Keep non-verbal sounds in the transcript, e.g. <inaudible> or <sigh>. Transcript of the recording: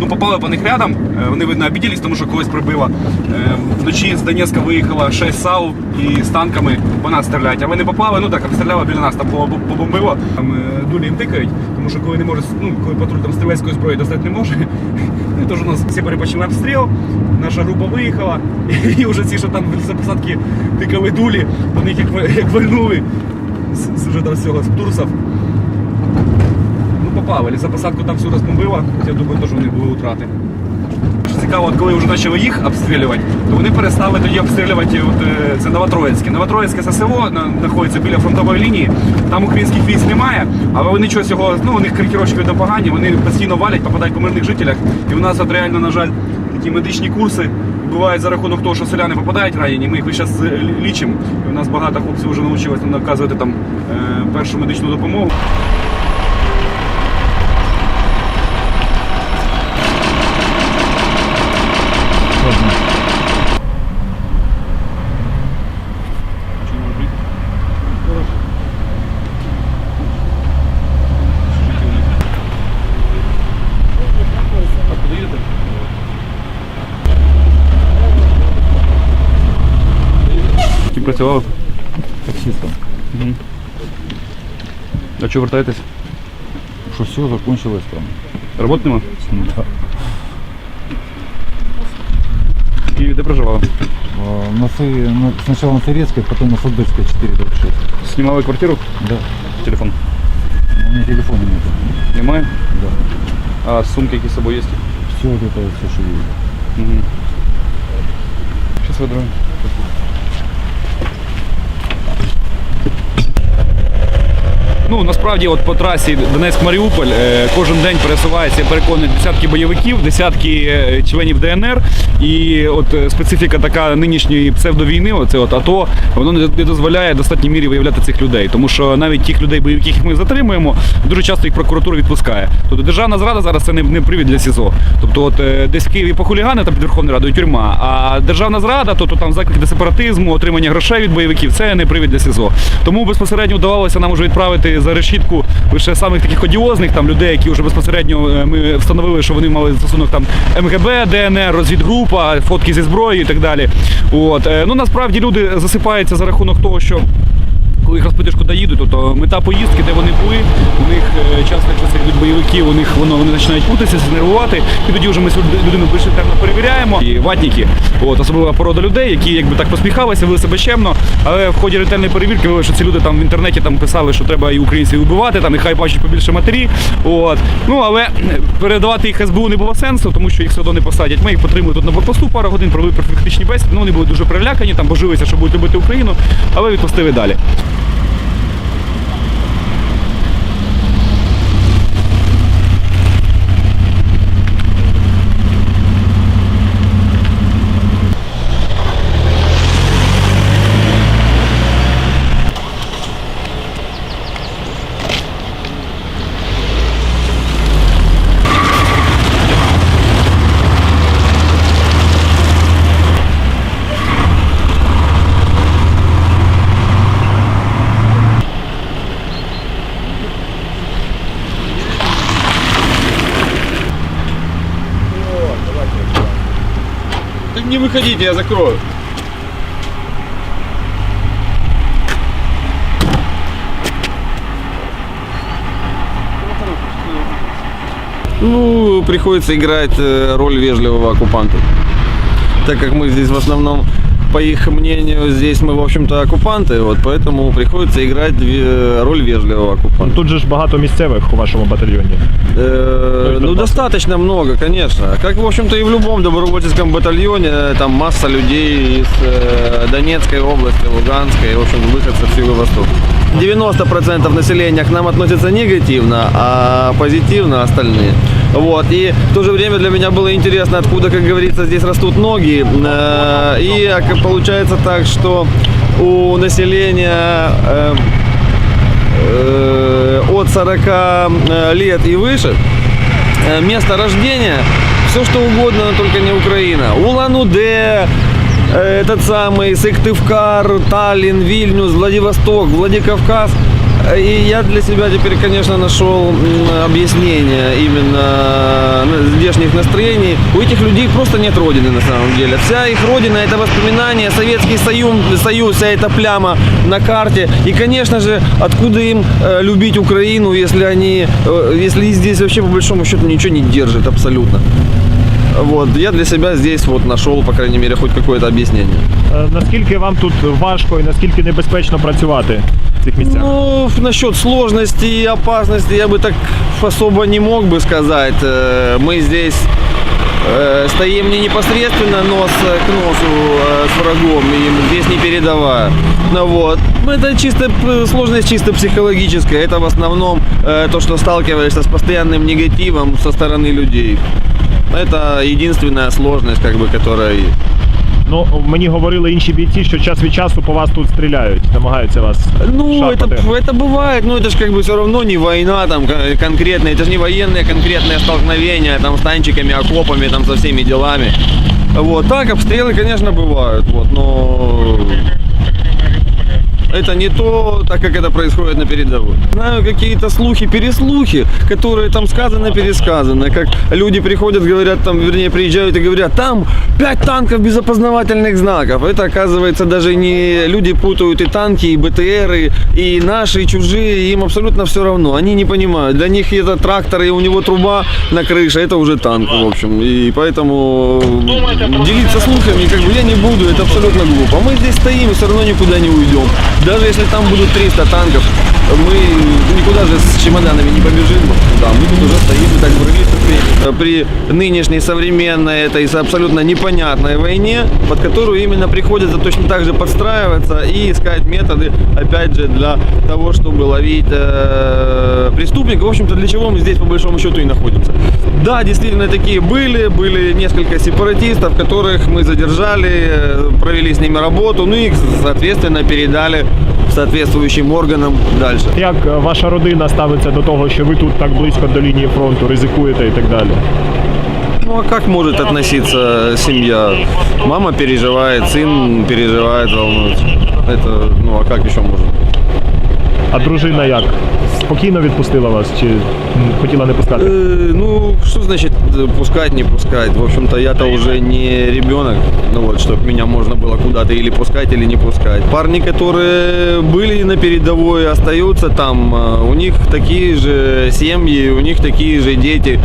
ну, попали по них рядом. Е, Вони, видно, обиделись, тому що когось прибило. Е, Вночі з Донецька виїхало 6 САУ і з танками по нас стріляють. А вони попали, ну так, обстріляли біля нас, там побомбило. Там е, дулі їм тикають, тому що коли не може, ну, коли патруль там стрілецької зброї достати не може. <laughs> Тож у нас всі перепочили обстріл, наша група виїхала, <laughs> і вже ці, що там в посадки тикали дулі, по них як, вальнули з, вже там з цього з Турсов. Ну, попали. Лісопосадку там всю розбомбило. Я думаю, теж них були утрати. Цікаво, от коли вже почали їх обстрілювати, то вони перестали тоді обстрілювати от, е, це Новотроїцьке. Новотроїцьке ССО знаходиться біля фронтової лінії. Там українських військ немає, але вони щось його, ну у них коректировщики видно погані, вони постійно валять, попадають по мирних жителях. І у нас от реально, на жаль, такі медичні курси бувають за рахунок того, що селяни попадають ранені. Ми їх час е, лічимо. І у нас багато хлопців вже навчилось нам наказувати там е, першу медичну допомогу. працювали? Таксистом. А чого вертаєтесь? Что все закончилось там. Роботи нема? Да. В Києві де проживали? А, На, Са- на- сначала на Советской, потом на Солдатской 4 дробь 6. Знімали квартиру? Да. Телефон. Но у меня телефона нет. Немає? Да. А сумки які з собою є? Все вот это вот, все, что есть. Угу. Щас видрою. Ну насправді, от по трасі Донецьк-Маріуполь е, кожен день пересувається, я переконаний, десятки бойовиків, десятки е, членів ДНР. І от е, специфіка така нинішньої псевдовійни, оце от АТО, воно не дозволяє в достатній мірі виявляти цих людей. Тому що навіть тих людей, яких ми затримуємо, дуже часто їх прокуратура відпускає. Тобто державна зрада зараз це не, не привід для СІЗО. Тобто, от десь в Києві похулігани там під Верховною Радою тюрма, а державна зрада, тобто там заклик до сепаратизму, отримання грошей від бойовиків, це не привід для СІЗО. Тому безпосередньо вдавалося нам вже відправити за решітку лише самих таких одіозних там людей, які вже безпосередньо е, ми встановили, що вони мали стосунок там МГБ, ДНР, розвідгрупа, фотки зі зброєю і так далі. От е, ну насправді люди засипаються за рахунок того, що коли їх розпитиш, куди їдуть, тобто мета поїздки, де вони були, у них е, часто, якщо це йдуть бойовики, у них воно вони починають путатися, знервувати, і тоді вже ми людину більш ретельно перевіряємо. І ватніки, от особлива порода людей, які якби так посміхалися, вели себе чемно, але в ході ретельної перевірки виявилося, що ці люди там в інтернеті там писали, що треба і українців вбивати, там і хай бачать побільше матері. От ну але е, передавати їх СБУ не було сенсу, тому що їх все одно не посадять. Ми їх потримали тут на блокпосту пару годин, провели профілактичні бесіди. Ну вони були дуже перелякані, там божилися, що будуть любити Україну, але відпустили далі. Не выходите, я закрою. Ну, приходится играть э, роль вежливого оккупанта. Так как мы здесь в основном, по их мнению, здесь мы, в общем-то, оккупанты, вот поэтому приходится играть две- роль вежливого оккупанта. Тут же ж багато місцевих у вашому батальйоні. Э, Ну, Ну, достаточно много, конечно. Как, в общем-то, и в любом добровольческом батальоне, э, там масса людей из э, Донецкой области, Луганской, в общем, выходцев с Юго-Востока. 90% населения к нам относятся негативно, а позитивно остальные. Вот. И в то же время для меня было интересно, откуда, как говорится, здесь растут ноги. Э, И получается так, что у населения э, э, от 40 э, лет и выше, место рождения, все что угодно, но только не Украина. Улан-Удэ, этот самый Сыктывкар, Таллин, Вильнюс, Владивосток, Владикавказ. Э, И я для себя теперь, конечно, нашел объяснение именно, ну, где внешних настроений. У этих людей просто нет родины на самом деле. Вся их родина это воспоминания, Советский Союз, Союз вся эта пляма на карте. И, конечно же, откуда им э, любить Украину, если они, э, если здесь вообще по большому счету ничего не держит абсолютно. Вот, я для себя здесь вот нашел, по крайней мере, хоть какое-то объяснение. Е, Наскільки вам тут важко і наскільки небезпечно працювати в цих місцях? Ну, насчет сложности и опасности я бы так особо не мог бы сказать. Э, Мы здесь э, стоим не непосредственно нос к носу э, с врагом, и здесь не передавая. Ну вот. Это чисто п- сложность чисто психологическая. Это в основном э, то, что сталкиваешься с постоянным негативом со стороны людей. Это единственная сложность, как бы, которая Ну мені говорили інші бійці, що час від часу по вас тут стріляють, намагаються вас Ну, это, шарпати. это бывает, но это же как бы все равно не война там кон- конкретная, это же не военные конкретные столкновения там с танчиками, окопами, там со всеми делами. Вот, так обстрелы, конечно, бывают, вот, но это не то, так как это происходит на передовой. Знаю какие-то слухи, переслухи, которые там сказано, пересказано. Как люди приходят, говорят, там, вернее, приезжают и говорят, там 5 танков без опознавательных знаков. Это, оказывается, даже не люди путают и танки, и БТРы, и наши, и чужие, им абсолютно все равно. Они не понимают. Для них это трактор, и у него труба на крыше, это уже танк, в общем. И поэтому делиться слухами, как бы я не буду, это абсолютно глупо. Мы здесь стоим и все равно никуда не уйдем. Даже если там будут 300 танков, мы никуда же с чемоданами не побежим. Да, мы тут уже стоим и так брали терпение. При нынешней современной этой абсолютно непонятной войне, под которую именно приходится точно так же подстраиваться и искать методы, опять же, для того, чтобы ловить э, преступников. В общем-то, для чего мы здесь по большому счету и находимся. Да, действительно такие были, были несколько сепаратистов, которых мы задержали, э, провели с ними работу, ну и, соответственно, передали соответствующим органам дальше. Як е, ваша родина ставиться до того, що ви тут так близько до лінії фронту, ризикуєте і так далі? Ну а как может относиться семья? Мама переживает, сын переживает, волнуется. Это, ну а как еще может? А дружина як? Спокійно відпустила вас чи м, хотіла не пускати? Э, ну, что значит э, пускать, не пускать? В общем-то, я-то уже не ребенок, ну вот, чтобы меня можно было куда-то или пускать, или не пускать. Парни, которые были на передовой, остаются там, э, у них такие же семьи, у них такие же дети.